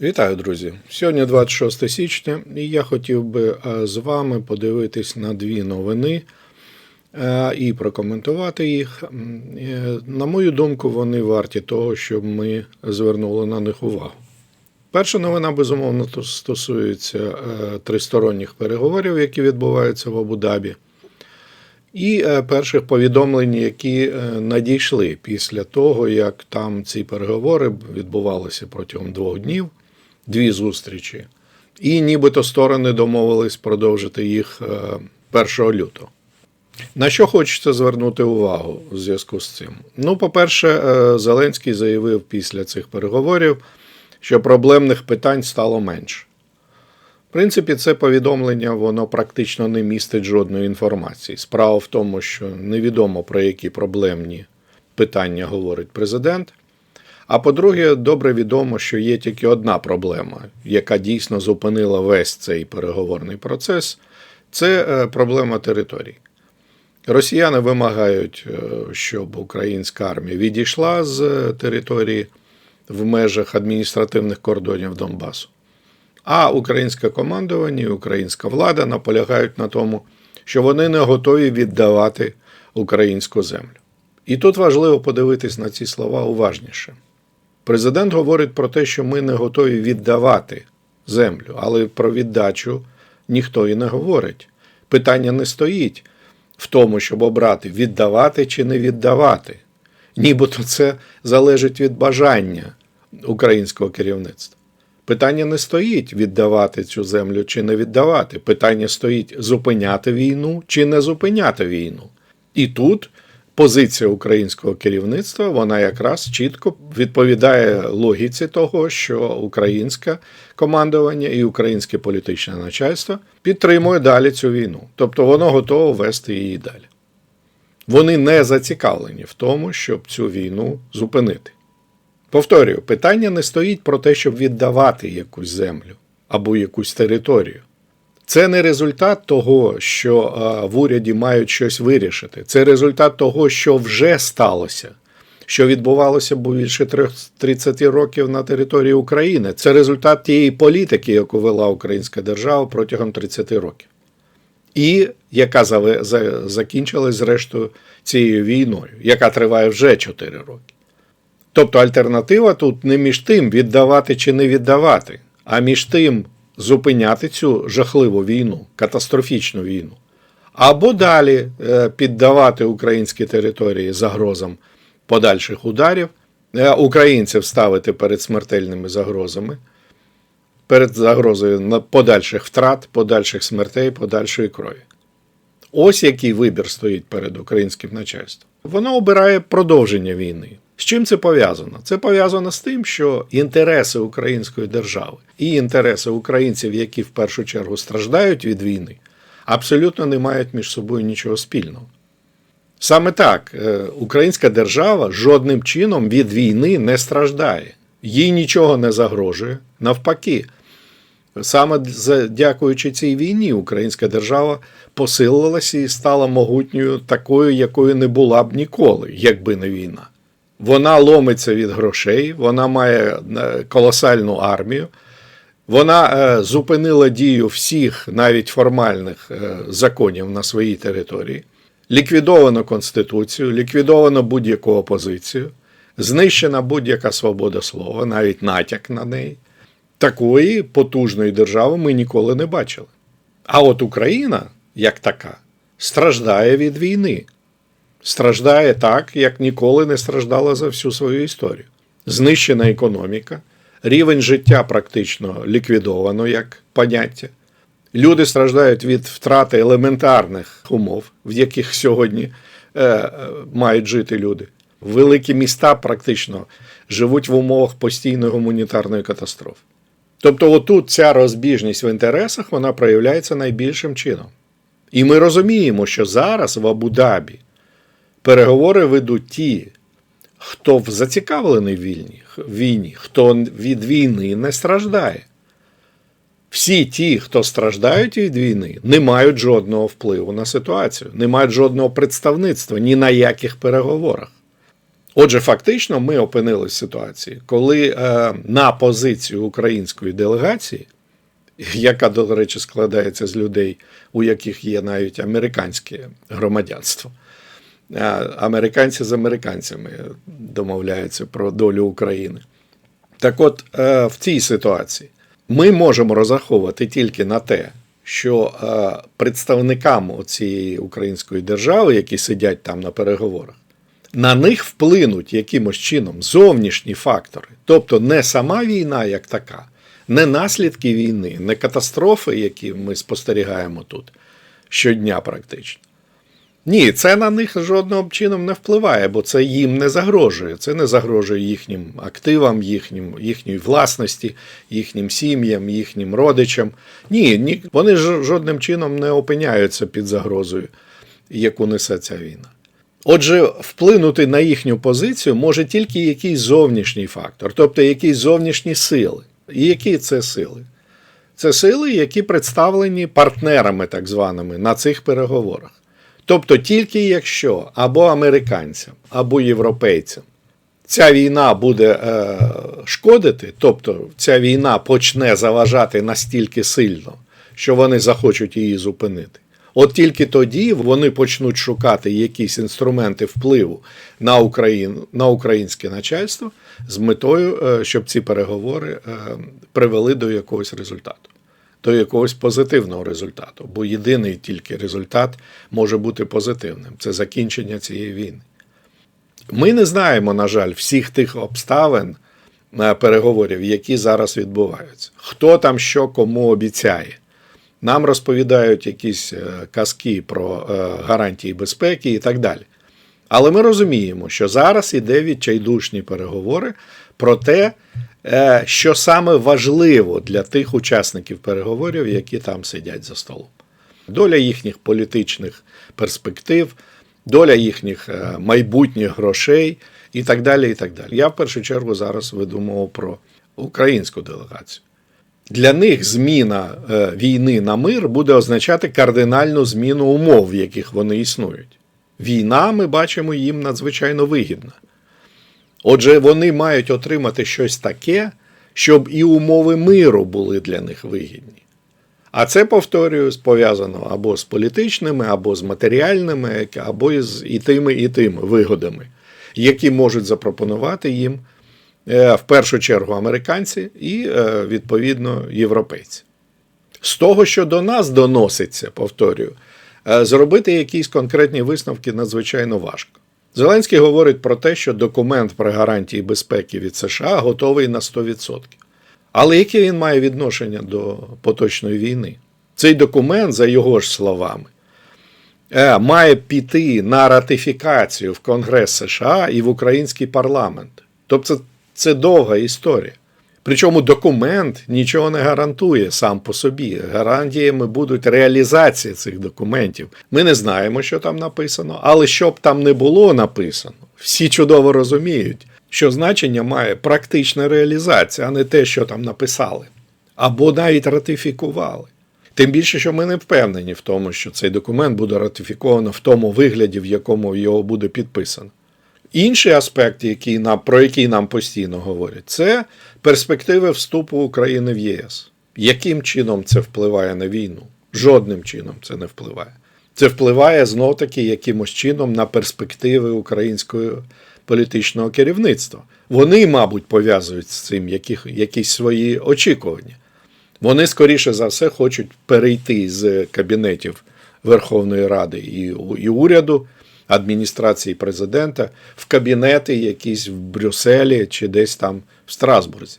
Вітаю, друзі! Сьогодні 26 січня, і я хотів би е, з вами подивитись на дві новини е, і прокоментувати їх. Е, На мою думку, вони варті того, щоб ми звернули на них увагу. Перша новина, безумовно, стосується тристоронніх переговорів, які відбуваються в Абу-Дабі, і перших повідомлень, які надійшли після того, як там ці переговори відбувалися протягом двох днів, дві зустрічі, і нібито сторони домовились продовжити їх е, 1 лютого. На що хочеться звернути увагу у зв'язку з цим? Ну, по-перше, е, Зеленський заявив після цих переговорів, що проблемних питань стало менше. В принципі, це повідомлення воно практично не містить жодної інформації. Справа в тому, що невідомо про які проблемні питання говорить президент. А по-друге, добре відомо, що є тільки одна проблема, яка дійсно зупинила весь цей переговорний процес це е, проблема територій. Росіяни вимагають, е, щоб українська армія відійшла з е, території в межах адміністративних кордонів Донбасу. А українське командування і українська влада наполягають на тому, що вони не готові віддавати українську землю. І тут важливо подивитись на ці слова уважніше. Президент говорить про те, що ми не готові віддавати землю, але про віддачу ніхто і не говорить. Питання не стоїть в тому, щоб обрати віддавати чи не віддавати. Нібито це залежить від бажання українського керівництва. Питання не стоїть віддавати цю землю чи не віддавати. Питання стоїть зупиняти війну чи не зупиняти війну. І тут позиція українського керівництва вона якраз чітко відповідає логіці того, що українське командування і українське політичне начальство підтримує далі цю війну. Тобто воно готово вести її далі. Вони не зацікавлені в тому, щоб цю війну зупинити. Повторюю, питання не стоїть про те, щоб віддавати якусь землю або якусь територію. Це не результат того, що в уряді мають щось вирішити. Це результат того, що вже сталося, що відбувалося більше трьох- 30 років на території України. Це результат тієї політики, яку вела українська держава протягом 30 років. І яка закінчилась, зрештою, цією війною, яка триває вже 4 роки. Тобто альтернатива тут не між тим віддавати чи не віддавати, а між тим зупиняти цю жахливу війну, катастрофічну війну, або далі е, піддавати українські території загрозам подальших ударів, е, українців ставити перед смертельними загрозами, перед загрозою подальших втрат, подальших смертей, подальшої крові. Ось який вибір стоїть перед українським начальством. Воно обирає продовження війни. З чим це пов'язано? Це пов'язано з тим, що інтереси української держави і інтереси українців, які в першу чергу страждають від війни, абсолютно не мають між собою нічого спільного. Саме так, е, українська держава жодним чином від війни не страждає, їй нічого не загрожує. Навпаки, Саме дякуючи цій війні, українська держава посилилася і стала могутньою такою, якою не була б ніколи, якби не війна. Вона ломиться від грошей, вона має е, колосальну армію, вона е, зупинила дію всіх, навіть формальних е, законів на своїй території, ліквідовано Конституцію, ліквідовано будь-яку опозицію, знищена будь-яка свобода слова, навіть натяк на неї. Такої потужної держави ми ніколи не бачили. А от Україна, як така, страждає від війни. Страждає так, як ніколи не страждала за всю свою історію. Знищена економіка, рівень життя практично ліквідовано як поняття. Люди страждають від втрати елементарних умов, в яких сьогодні е, е, мають жити люди. Великі міста практично живуть в умовах постійної гуманітарної катастрофи. Тобто, отут ця розбіжність в інтересах вона проявляється найбільшим чином. І ми розуміємо, що зараз в Абу-Дабі переговори ведуть ті, хто зацікавлений в війні, війні, хто від війни не страждає. Всі ті, хто страждають від війни, не мають жодного впливу на ситуацію, не мають жодного представництва ні на яких переговорах. Отже, фактично, ми опинилися в ситуації, коли е, на позицію української делегації, яка, до речі, складається з людей, у яких є навіть американське громадянство, американці з американцями домовляються про долю України. Так от, е, в цій ситуації ми можемо розраховувати тільки на те, що е, представникам цієї української держави, які сидять там на переговорах, на них вплинуть якимось чином зовнішні фактори, тобто не сама війна як така, не наслідки війни, не катастрофи, які ми спостерігаємо тут щодня практично. Ні, це на них жодним чином не впливає, бо це їм не загрожує. Це не загрожує їхнім активам, їхнім, їхній власності, їхнім сім'ям, їхнім родичам. Ні, ні, вони ж жодним чином не опиняються під загрозою, яку несе ця війна. Отже, вплинути на їхню позицію може тільки якийсь зовнішній фактор, тобто якісь зовнішні сили. І які це сили? Це сили, які представлені партнерами, так званими, на цих переговорах. Тобто, тільки якщо або американцям, або європейцям ця війна буде е, шкодити, тобто ця війна почне заважати настільки сильно, що вони захочуть її зупинити. От тільки тоді вони почнуть шукати якісь інструменти впливу на Україну, на українське начальство з метою, е, щоб ці переговори е, привели до якогось результату, до якогось позитивного результату. Бо єдиний тільки результат може бути позитивним це закінчення цієї війни. Ми не знаємо, на жаль, всіх тих обставин е, переговорів, які зараз відбуваються. Хто там що кому обіцяє. Нам розповідають якісь е, казки про е, гарантії безпеки і так далі. Але ми розуміємо, що зараз іде відчайдушні переговори про те, що саме важливо для тих учасників переговорів, які там сидять за столом. Доля їхніх політичних перспектив, доля їхніх майбутніх грошей і так далі. і так далі. Я в першу чергу зараз веду про українську делегацію. Для них зміна е, війни на мир буде означати кардинальну зміну умов, в яких вони існують. Війна, ми бачимо, їм надзвичайно вигідна. Отже, вони мають отримати щось таке, щоб і умови миру були для них вигідні. А це, повторюю, пов'язано або з політичними, або з матеріальними, або з і тими, і тими вигодами, які можуть запропонувати їм. Е, в першу чергу американці і, е, відповідно, європейці. З того, що до нас доноситься, повторюю, е, зробити якісь конкретні висновки надзвичайно важко. Зеленський говорить про те, що документ про гарантії безпеки від США готовий на 100%. Але яке він має відношення до поточної війни? Цей документ, за його ж словами, має піти на ратифікацію в Конгрес США і в український парламент. Тобто це довга історія. Причому документ нічого не гарантує сам по собі. Гарантіями будуть реалізація цих документів. Ми не знаємо, що там написано, але що б там не було написано, всі чудово розуміють, що значення має практична реалізація, а не те, що там написали, або навіть ратифікували. Тим більше, що ми не впевнені в тому, що цей документ буде ратифіковано в тому вигляді, в якому його буде підписано. Інший аспект, який нам, про який нам постійно говорять, це перспективи вступу України в ЄС. Яким чином це впливає на війну? Жодним чином це не впливає. Це впливає знов таки якимось чином на перспективи українського політичного керівництва. Вони, мабуть, пов'язують з цим яких, якісь свої очікування. Вони, скоріше за все, хочуть перейти з кабінетів Верховної Ради і, і уряду адміністрації президента в кабінети якісь в Брюсселі чи десь там в Страсбурзі.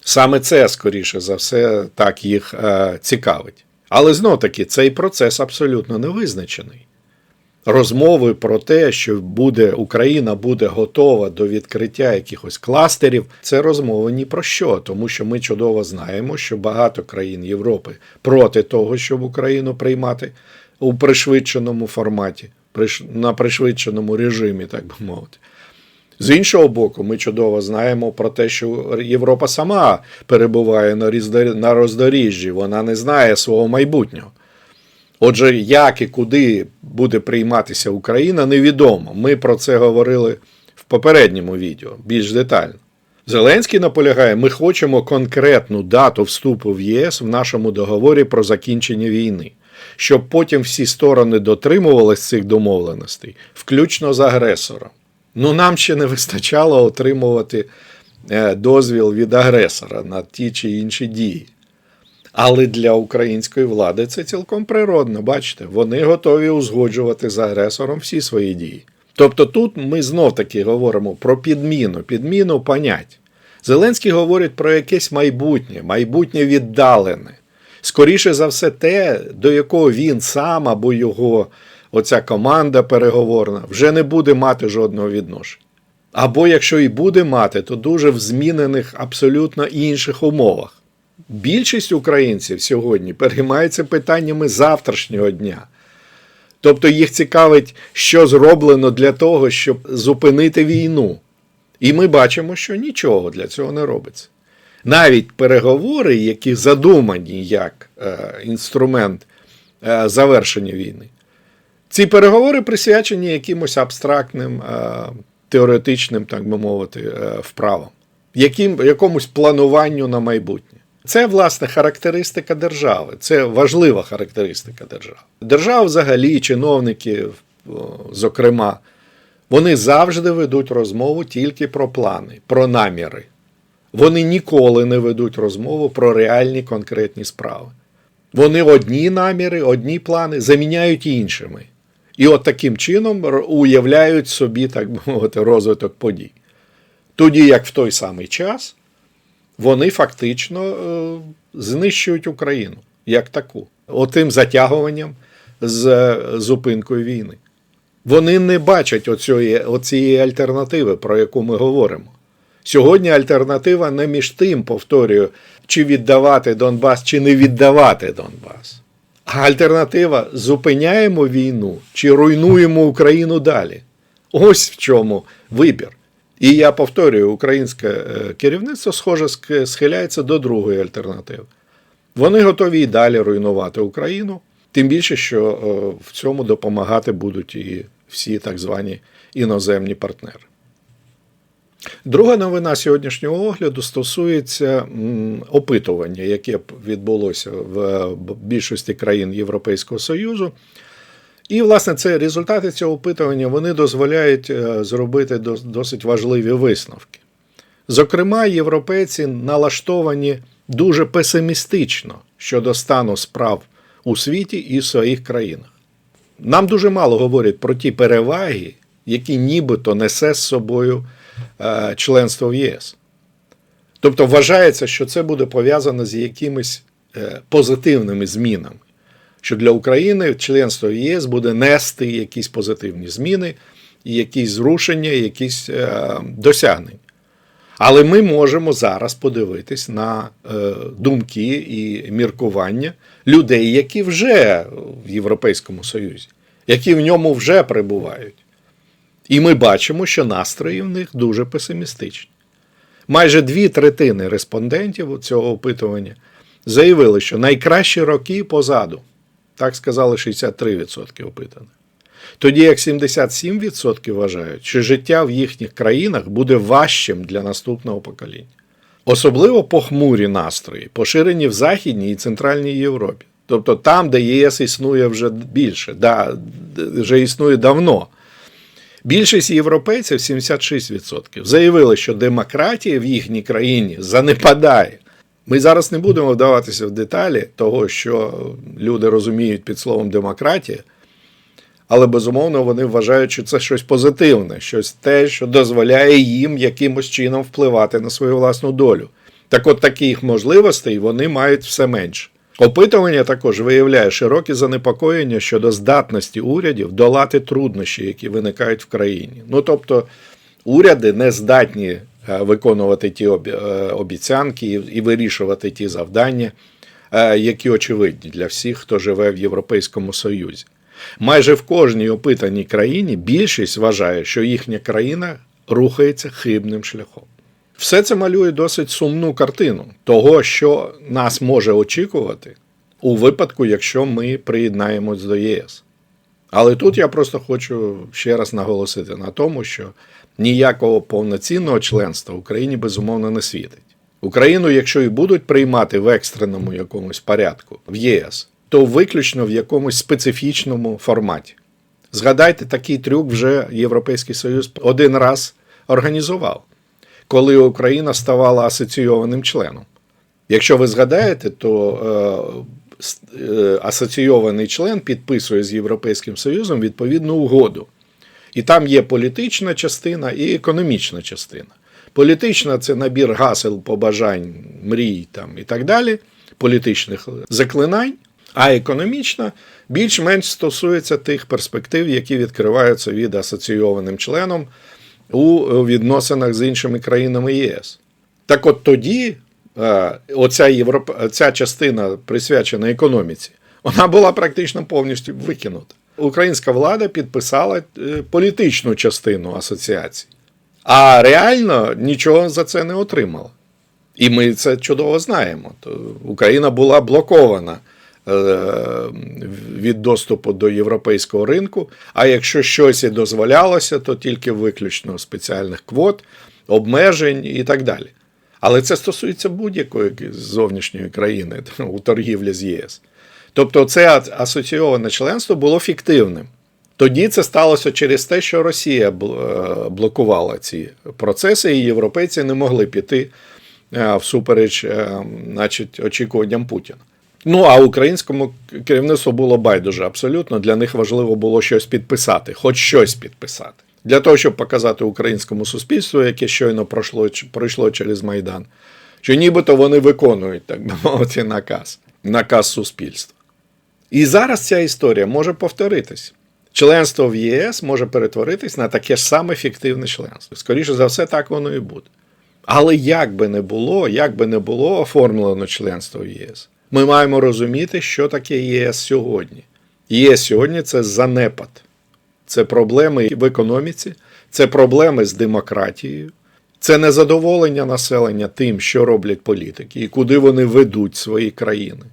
Саме це, скоріше за все, так їх е, цікавить. Але знов таки цей процес абсолютно не визначений. Розмови про те, що буде Україна буде готова до відкриття якихось кластерів, це розмови ні про що, тому що ми чудово знаємо, що багато країн Європи проти того, щоб Україну приймати у пришвидшеному форматі на пришвидшеному режимі, так би мовити. З іншого боку, ми чудово знаємо про те, що Європа сама перебуває на роздоріжжі, вона не знає свого майбутнього. Отже, як і куди буде прийматися Україна, невідомо. Ми про це говорили в попередньому відео більш детально. Зеленський наполягає, ми хочемо конкретну дату вступу в ЄС в нашому договорі про закінчення війни, щоб потім всі сторони дотримувались цих домовленостей, включно з агресором. Ну нам ще не вистачало отримувати е, дозвіл від агресора на ті чи інші дії. Але для української влади це цілком природно. Бачите, вони готові узгоджувати з агресором всі свої дії. Тобто тут ми знов таки говоримо про підміну, підміну понять. Зеленський говорить про якесь майбутнє, майбутнє віддалене. Скоріше за все, те, до якого він сам або його оця команда переговорна вже не буде мати жодного відношення. Або якщо і буде мати, то дуже в змінених абсолютно інших умовах. Більшість українців сьогодні переймаються питаннями завтрашнього дня. Тобто їх цікавить, що зроблено для того, щоб зупинити війну. І ми бачимо, що нічого для цього не робиться. Навіть переговори, які задумані як е, інструмент е, завершення війни, ці переговори присвячені якимось абстрактним, е, теоретичним, так би мовити, вправам, яким, якомусь плануванню на майбутнє. Це, власне, характеристика держави, це важлива характеристика держави. Держава взагалі, чиновники, зокрема, вони завжди ведуть розмову тільки про плани, про наміри. Вони ніколи не ведуть розмову про реальні конкретні справи. Вони одні наміри, одні плани заміняють іншими. І от таким чином уявляють собі, так би мовити, розвиток подій. Тоді як в той самий час вони фактично е, знищують Україну як таку, отим затягуванням з е, зупинкою війни. Вони не бачать оцієї, оцієї альтернативи, про яку ми говоримо. Сьогодні альтернатива не між тим, повторюю, чи віддавати Донбас, чи не віддавати Донбас. А альтернатива зупиняємо війну чи руйнуємо Україну далі. Ось в чому вибір. І я повторюю, українське е, керівництво, схоже, схиляється до другої альтернативи. Вони готові і далі руйнувати Україну, тим більше, що е, в цьому допомагати будуть і всі так звані іноземні партнери. Друга новина сьогоднішнього огляду стосується опитування, яке відбулося в більшості країн Європейського Союзу. І, власне, це результати цього опитування вони дозволяють е, зробити досить важливі висновки. Зокрема, європейці налаштовані дуже песимістично щодо стану справ у світі і в своїх країнах. Нам дуже мало говорять про ті переваги, які нібито несе з собою е, членство в ЄС. Тобто вважається, що це буде пов'язано з якимись е, позитивними змінами, що для України членство в ЄС буде нести якісь позитивні зміни, якісь зрушення, якісь е, досягнення. Але ми можемо зараз подивитись на е, думки і міркування людей, які вже в Європейському Союзі, які в ньому вже перебувають. І ми бачимо, що настрої в них дуже песимістичні. Майже дві третини респондентів цього опитування заявили, що найкращі роки позаду. Так сказали 63% опитаних. Тоді як 77% вважають, що життя в їхніх країнах буде важчим для наступного покоління. Особливо похмурі настрої, поширені в Західній і Центральній Європі. Тобто там, де ЄС існує вже більше, да, вже існує давно. Більшість європейців, 76%, заявили, що демократія в їхній країні занепадає. Ми зараз не будемо вдаватися в деталі того, що люди розуміють під словом демократія, але безумовно вони вважають, що це щось позитивне, щось те, що дозволяє їм якимось чином впливати на свою власну долю. Так от таких можливостей вони мають все менше. Опитування також виявляє широкі занепокоєння щодо здатності урядів долати труднощі, які виникають в країні. Ну тобто, уряди не здатні е, виконувати ті е, обіцянки і- і вирішувати ті завдання, е, які очевидні для всіх, хто живе в Європейському Союзі. Майже в кожній опитаній країні більшість вважає, що їхня країна рухається хибним шляхом. Все це малює досить сумну картину того, що нас може очікувати у випадку, якщо ми приєднаємось до ЄС. Але тут я просто хочу ще раз наголосити на тому, що ніякого повноцінного членства Україні безумовно не світить. Україну, якщо і будуть приймати в екстреному якомусь порядку в ЄС, то виключно в якомусь специфічному форматі. Згадайте, такий трюк вже Європейський Союз один раз організував, коли Україна ставала асоційованим членом. Якщо ви згадаєте, то е, е, асоційований член підписує з Європейським Союзом відповідну угоду. І там є політична частина і економічна частина. Політична це набір гасел, побажань, мрій там, і так далі, політичних заклинань, а економічна більш-менш стосується тих перспектив, які відкриваються від асоційованим членом у відносинах з іншими країнами ЄС. Так от тоді е, оця, Європ... ця частина присвячена економіці, вона була практично повністю викинута. Українська влада підписала е, політичну частину асоціації, а реально нічого за це не отримала. І ми це чудово знаємо. Україна була блокована від доступу до європейського ринку. А якщо щось і дозволялося, то тільки виключно спеціальних квот, обмежень і так далі. Але це стосується будь-якої зовнішньої країни у торгівлі з ЄС. Тобто, це асоційоване членство було фіктивним. Тоді це сталося через те, що Росія е, блокувала ці процеси, і європейці не могли піти е, всупереч е, значить, очікуванням Путіна. Ну а українському керівництву було байдуже абсолютно. Для них важливо було щось підписати, хоч щось підписати. Для того, щоб показати українському суспільству, яке щойно пройшло, пройшло через Майдан, що нібито вони виконують, так би мовити, наказ, наказ суспільства. І зараз ця історія може повторитись. Членство в ЄС може перетворитись на таке ж саме фіктивне членство. Скоріше за все, так воно і буде. Але як би не було, як би не було оформлено членство в ЄС, ми маємо розуміти, що таке ЄС сьогодні. ЄС сьогодні це занепад, це проблеми в економіці, це проблеми з демократією, це незадоволення населення тим, що роблять політики і куди вони ведуть свої країни.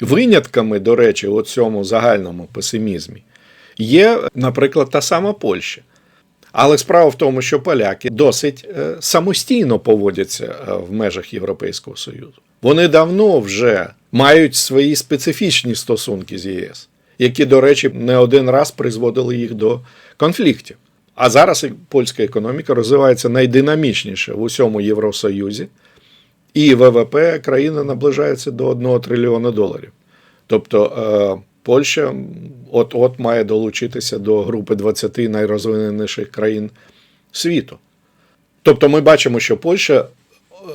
Винятками, до речі, у цьому загальному песимізмі є, наприклад, та сама Польща. Але справа в тому, що поляки досить е, самостійно поводяться е, в межах Європейського Союзу. Вони давно вже мають свої специфічні стосунки з ЄС, які, до речі, не один раз призводили їх до конфліктів. А зараз польська економіка розвивається найдинамічніше в усьому Євросоюзі, і ВВП країни наближається до 1 трильйона доларів. Тобто е, Польща от-от має долучитися до групи 20 найрозвиненіших країн світу. Тобто ми бачимо, що Польща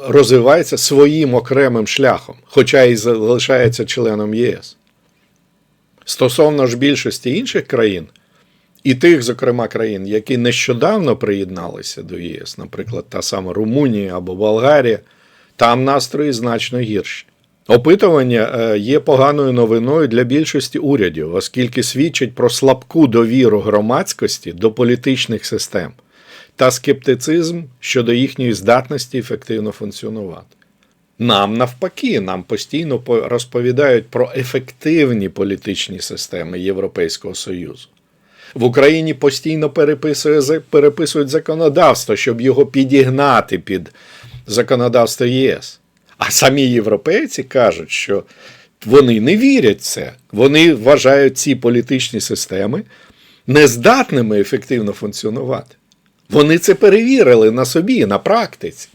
розвивається своїм окремим шляхом, хоча і залишається членом ЄС. Стосовно ж більшості інших країн, і тих, зокрема, країн, які нещодавно приєдналися до ЄС, наприклад, та сама Румунія або Болгарія, там настрої значно гірші. Опитування е, є поганою новиною для більшості урядів, оскільки свідчить про слабку довіру громадськості до політичних систем та скептицизм щодо їхньої здатності ефективно функціонувати. Нам навпаки, нам постійно розповідають про ефективні політичні системи Європейського Союзу. В Україні постійно переписують законодавство, щоб його підігнати під законодавство ЄС. А самі європейці кажуть, що вони не вірять в це. Вони вважають ці політичні системи нездатними ефективно функціонувати. Вони це перевірили на собі, на практиці.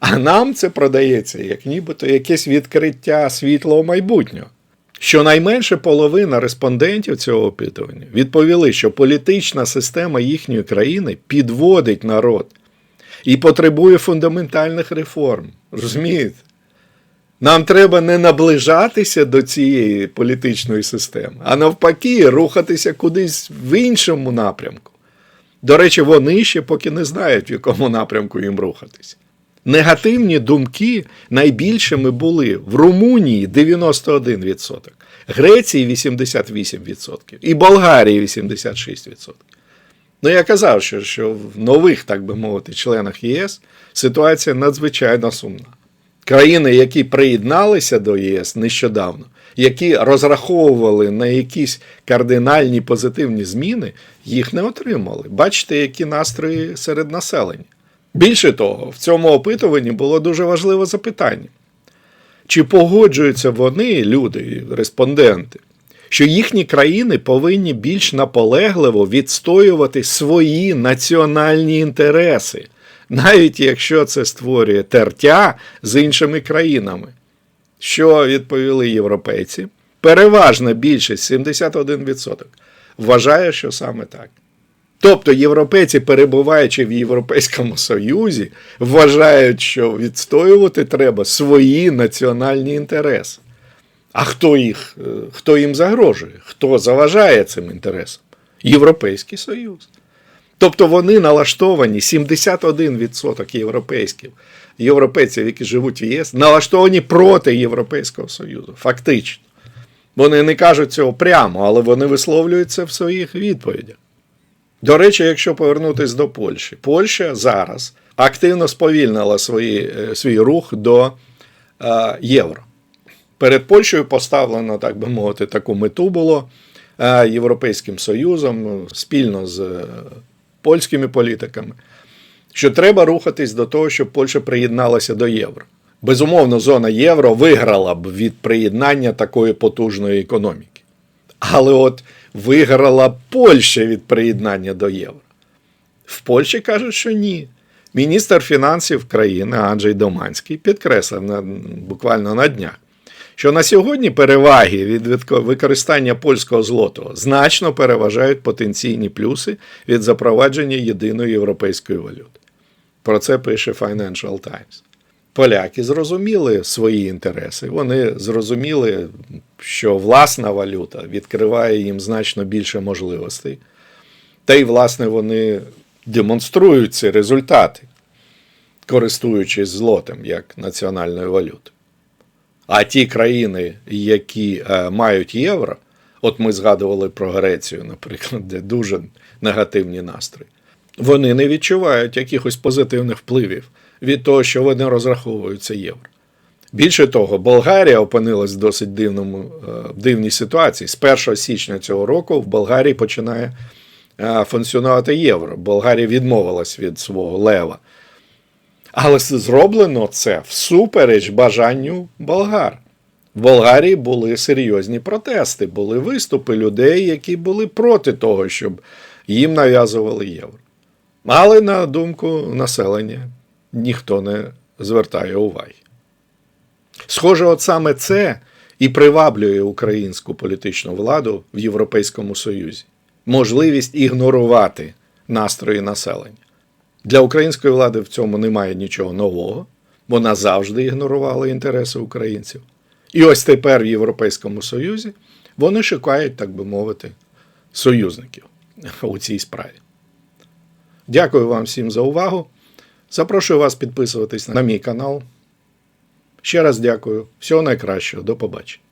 А нам це продається як нібито якесь відкриття світлого майбутнього. Щонайменше половина респондентів цього опитування відповіли, що політична система їхньої країни підводить народ і потребує фундаментальних реформ. Розумієте? Нам треба не наближатися до цієї політичної системи, а навпаки, рухатися кудись в іншому напрямку. До речі, вони ще поки не знають, в якому напрямку їм рухатися. Негативні думки найбільшими були в Румунії 91%, Греції 88% і Болгарії 86%. Ну, я казав, що, що в нових, так би мовити, членах ЄС ситуація надзвичайно сумна. Країни, які приєдналися до ЄС нещодавно, які розраховували на якісь кардинальні позитивні зміни, їх не отримали. Бачите, які настрої серед населення. Більше того, в цьому опитуванні було дуже важливе запитання. Чи погоджуються вони, люди, респонденти, що їхні країни повинні більш наполегливо відстоювати свої національні інтереси, навіть якщо це створює тертя з іншими країнами? Що відповіли європейці? Переважна більшість, 71%, вважає, що саме так. Тобто європейці, перебуваючи в Європейському Союзі, вважають, що відстоювати треба свої національні інтереси. А хто їх, е, хто їм загрожує? Хто заважає цим інтересам? Європейський Союз. Тобто вони налаштовані 71% європейських європейців, які живуть в ЄС, налаштовані проти Європейського Союзу. Фактично. Вони не кажуть цього прямо, але вони висловлюються в своїх відповідях. До речі, якщо повернутися до Польщі, Польща зараз активно сповільнила свої, е, свій рух до е, євро. Перед Польщею поставлено, так би мовити, таку мету було е, Європейським Союзом ну, спільно з е, польськими політиками, що треба рухатись до того, щоб Польща приєдналася до євро. Безумовно, зона євро виграла б від приєднання такої потужної економіки. Але от виграла Польща від приєднання до євро. В Польщі кажуть, що ні. Міністр фінансів країни Анджей Доманський підкреслив на, буквально на днях, що на сьогодні переваги від використання польського злотого значно переважають потенційні плюси від запровадження єдиної європейської валюти. Про це пише Financial Times. Поляки зрозуміли свої інтереси. Вони зрозуміли, що власна валюта відкриває їм значно більше можливостей. Та й, власне, вони демонструють ці результати, користуючись злотом як національною валютою. А ті країни, які е, мають євро, от ми згадували про Грецію, наприклад, де дуже негативні настрої, вони не відчувають якихось позитивних впливів від того, що вони розраховуються євро. Більше того, Болгарія опинилась в досить дивному, е, дивній ситуації. З 1 січня цього року в Болгарії починає е, функціонувати євро. Болгарія відмовилась від свого лева. Але зроблено це всупереч бажанню болгар. В Болгарії були серйозні протести, були виступи людей, які були проти того, щоб їм нав'язували євро. Але на думку населення ніхто не звертає уваги. Схоже, от саме це і приваблює українську політичну владу в Європейському Союзі можливість ігнорувати настрої населення. Для української влади в цьому немає нічого нового. Вона завжди ігнорувала інтереси українців. І ось тепер в Європейському Союзі вони шукають, так би мовити, союзників у цій справі. Дякую вам всім за увагу. Запрошую вас підписуватись на мій канал. Ще раз дякую. Всього найкращого. До побачення.